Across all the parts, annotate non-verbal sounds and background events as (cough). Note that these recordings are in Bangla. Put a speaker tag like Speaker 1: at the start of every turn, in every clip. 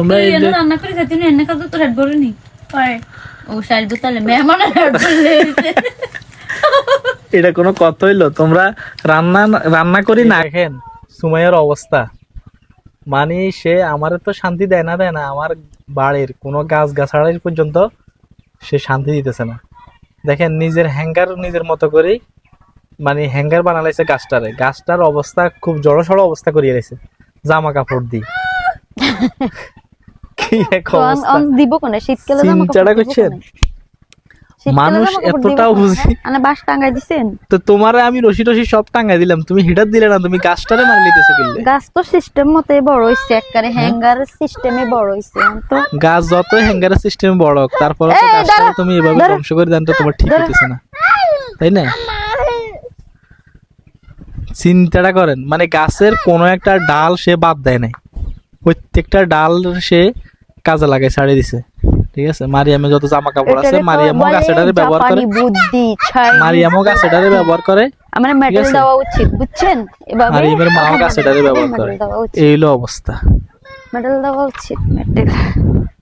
Speaker 1: তোমরা এই
Speaker 2: রান্না করে খাইতে নি এনে খাতো তোর হেড ভরে নি ও শাইল তাহলে মেহমান হেড ভরলে
Speaker 1: এটা কোনো কথা হইল? তোমরা রান্না রান্না করি না দেখেন সুমাইয়ের অবস্থা। মানে সে আমার তো শান্তি দেয় না দেয় না। আমার বাড়ির কোনো গাছ গাছাড়াই পর্যন্ত সে শান্তি দিতেছে না। দেখেন নিজের হ্যাঙ্গার নিজের মতো করেই মানে হ্যাঙ্গার বানালাইছে গাছটারে। গাছটার অবস্থা খুব জড়সড় অবস্থা করিয়ে রয়েছে জামা কাপড় দিয়ে। কি এক অবস্থা।
Speaker 3: দিব কোনে? শীতকালে জামা কাপড়
Speaker 1: চিন্তাটা করছেন? মানুষ এতটাও বুঝি।
Speaker 3: মানে বাস টাঙ্গাই দিছেন?
Speaker 1: তো তোমারে আমি রশি সব টাঙ্গাই দিলাম তুমি হিটার দিলে না তুমি গাছটারে মারি লিতেছো
Speaker 3: গাছ তো সিস্টেম মতে বড় হইছে একবারে হ্যাঙ্গার সিস্টেমে বড় হইছে তো
Speaker 1: গাছ যত হ্যাঙ্গারের সিস্টেম বড় হোক তারপরে তো
Speaker 3: দাঁড়া,
Speaker 1: তুমি এভাবে ধ্বংস করে দেন তো তোমার ঠিক হইতেছে না। তাই না? চিন্তাটা করেন মানে গাছের কোনো একটা ডাল সে বাদ দেয় নাই। প্রত্যেকটা ডাল সে কাজে লাগাই ছাড়িয়ে দিছে। ঠিক আছে? মারিয়ামে যত জামা কাপড় আছে মারিয়ামও গাছেটারে ব্যবহার করে।
Speaker 3: বুদ্ধি
Speaker 1: মারিয়ামও গাছেটারে ব্যবহার করে।
Speaker 3: আমরা মেডেল দেওয়া উচিত বুঝছেন? এভাবে
Speaker 1: মারিয়ামের মাও গাছেটারে ব্যবহার করে। এই হলো অবস্থা।
Speaker 3: মেডেল দেওয়া উচিত মেডেল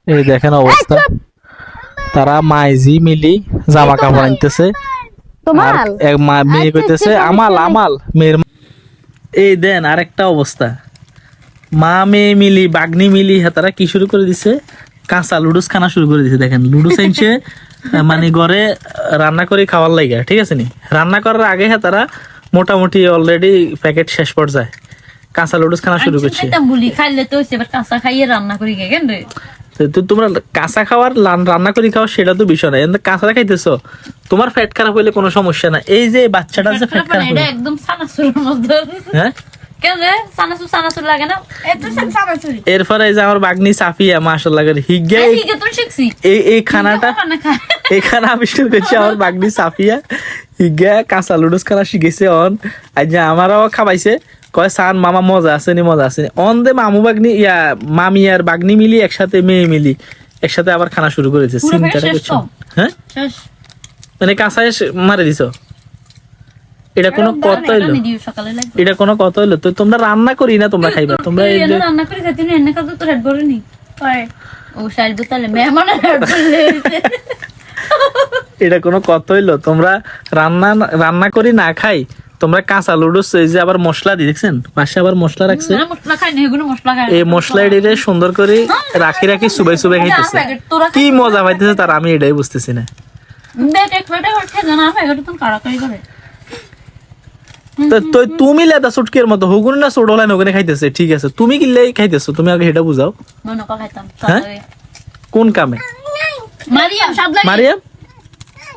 Speaker 1: এই দেখেন অবস্থা। তারা মাইজি মিলি জামা কাপড় আনতেছে।
Speaker 3: তোমার?
Speaker 1: এক মা- মেয়ে
Speaker 3: আচ্ছা,
Speaker 1: কইতেছে আমাল আমাল মেয়ের এই দেন আরেকটা অবস্থা। মা মেয়ে মিলি বাগনি মিলি হেতারা কি শুরু করে দিছে? কাঁচা লুডুস খানা শুরু করে দিছে দেখেন। লুডুস আনছে মানে ঘরে রান্না করে খাওয়ার লাগে ঠিক আছে নি? রান্না করার আগে হেতারা মোটামুটি অলরেডি প্যাকেট শেষ পর্যায়ে কাঁচা লুডুস খানা শুরু করছে।
Speaker 2: খাইলে তো কাঁচা খাইয়ে রান্না করি কেন রে?
Speaker 1: তো তোমরা কাঁচা খাওয়ার রান্না করে খাওয়া সেটা তো বিষয় না। কিন্তু কাঁচা খাইতেছো তোমার ফ্যাট খারাপ হইলে কোনো সমস্যা না এই যে বাচ্চাটা যে ফ্যাট খারাপ
Speaker 2: একদম
Speaker 1: হ্যাঁ? এরপরে এই যে আমার বাগনি সাফিয়া মাশাল্লাহ করে হিগে এই- এই এই খানাটা এই খানা আবিষ্কার করছে আমার বাগনি সাফিয়া। হিগে কাঁচা লুডুস খানা শিখেছে অন। আজ যে আমারও খাবাইছে। কয় সান মামা মজা আছে নি মজা আছে অন দে মামু বাগনি ইয়া মামি আর বাগনি মিলি একসাথে মেয়ে মিলি একসাথে আবার খানা শুরু করেছে। চিন্তাটা করছ। হ্যাঁ? মানে কাঁচা মারে দিছ? এটা কোনো কথা হইল।
Speaker 2: এটা
Speaker 1: কোনো কথা হইল। তো তোমরা রান্না করি না তোমরা খাইবা? (laughs) তোমরা
Speaker 2: রান্না করে খাইতে নি এনে খাতো তোর হেড ভরে নি ও শাইল তাহলে মেহমান হেড ভরলে
Speaker 1: এটা কোনো কথা হইল। তোমরা রান্না রান্না করি না খাই তোমরা কাঁচা লুডুস এই যে আবার মশলা দিয়ে দেখছেন? পাশে আবার মশলা রাখছে। এই মশলা এডিরে সুন্দর করে রাখি রাখি সুবাই সুবাই খাইতেছে। কি মজা পাইতেছে তার আমি এটাই বুঝতেছি না।
Speaker 2: দেখ এক ফেটে হচ্ছে জানা প্যাকেট তুমি কাড়াকাড়ি করে।
Speaker 1: তো তো তুমি লেদা সুটকের মতো হুগুন না সোডলাইন ওখানে খাইতেছে? ঠিক আছে তুমি কিনলে খাইতেছো? তুমি আগে এটা বুঝাও। হ্যাঁ? কোন কামে?
Speaker 2: মারিয়াম
Speaker 1: মারিয়াম?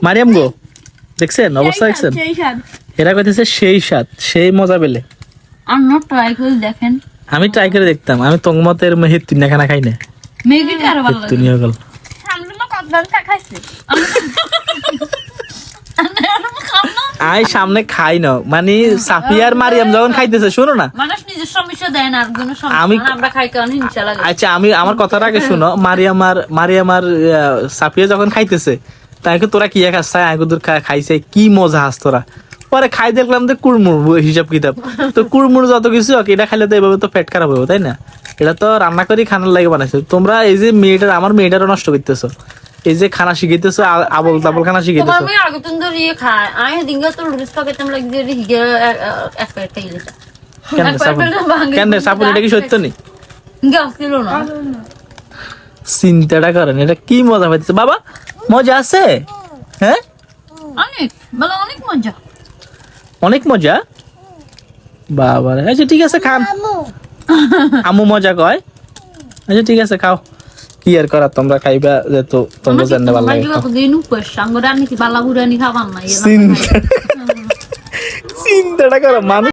Speaker 1: মারিয়াম গো দেখছেন? অবস্থা দেখছেন? এরা কইতেছে সেই স্বাদ সেই মজা পেলে।
Speaker 2: আর নট ট্রাই করে দেখেন।
Speaker 1: আমি ট্রাই করে দেখতাম আমি তংমতের মেহিত তিন খানা খাই না।
Speaker 2: ভালো লাগে
Speaker 1: তুমি হগল
Speaker 2: সামনে কদলান খাইছে। (laughs)
Speaker 1: আই সামনে খাই না। মানে সাফিয়ার মারিয়াম যখন খাইতেছে শোনো না।
Speaker 2: মানুষ নিজের সমস্যা দেয় না আর কোনো সমস্যা
Speaker 1: আমি-
Speaker 2: আমরা খাই কারণ হিংসা লাগে।
Speaker 1: আচ্ছা আমি আমার কথাটা আগে শুনো মারিয়ামার মারিয়ামার আহ, সাফিয়া যখন খাইতেছে তাইকে তোরা কি খাস তাই আগে দূর খাইছে কি মজা হাস তোরা। পরে খাই দেখলাম যে কুড়মুড় হিসাব কিতাব। তো কুড়মুড় যত কিছু হোক এটা খাইলে তো এভাবে তো পেট খারাপ হবে তাই না? এটা তো রান্না করি খানার লাগে বানাইছো। তোমরা এই যে মেয়েটার আমার মেয়েটারও নষ্ট করতেছো। এই যে খানা শিখাইতেছো আবল তাবল খানা শিখাইতেছো।
Speaker 2: মেয়ে আগে তুমি ধরে ইয়ে খায়। আমি দিঙ্গা তো লুডুস পাকেতাম লাগি যে হিগে এক প্যাকেট খাইলে
Speaker 1: কেন সাপুন কেন সাপুন এটা কি সত্য নেই
Speaker 2: গ্যাস ছিল না।
Speaker 1: চিন্তাটা করেন এটা কি মজা পাইতেছে? বাবা মজা আছে? হ্যাঁ?
Speaker 2: অনেক বলো অনেক মজা।
Speaker 1: অনেক মজা? বাবা আচ্ছা ঠিক আছে খান। আমু মজা কয়? আচ্ছা ঠিক আছে খাও। কি আর করার তোমরা খাইবা যেহেতু তোমরা জানতে ভালো লাগে চিন্তাটা করো মানুষ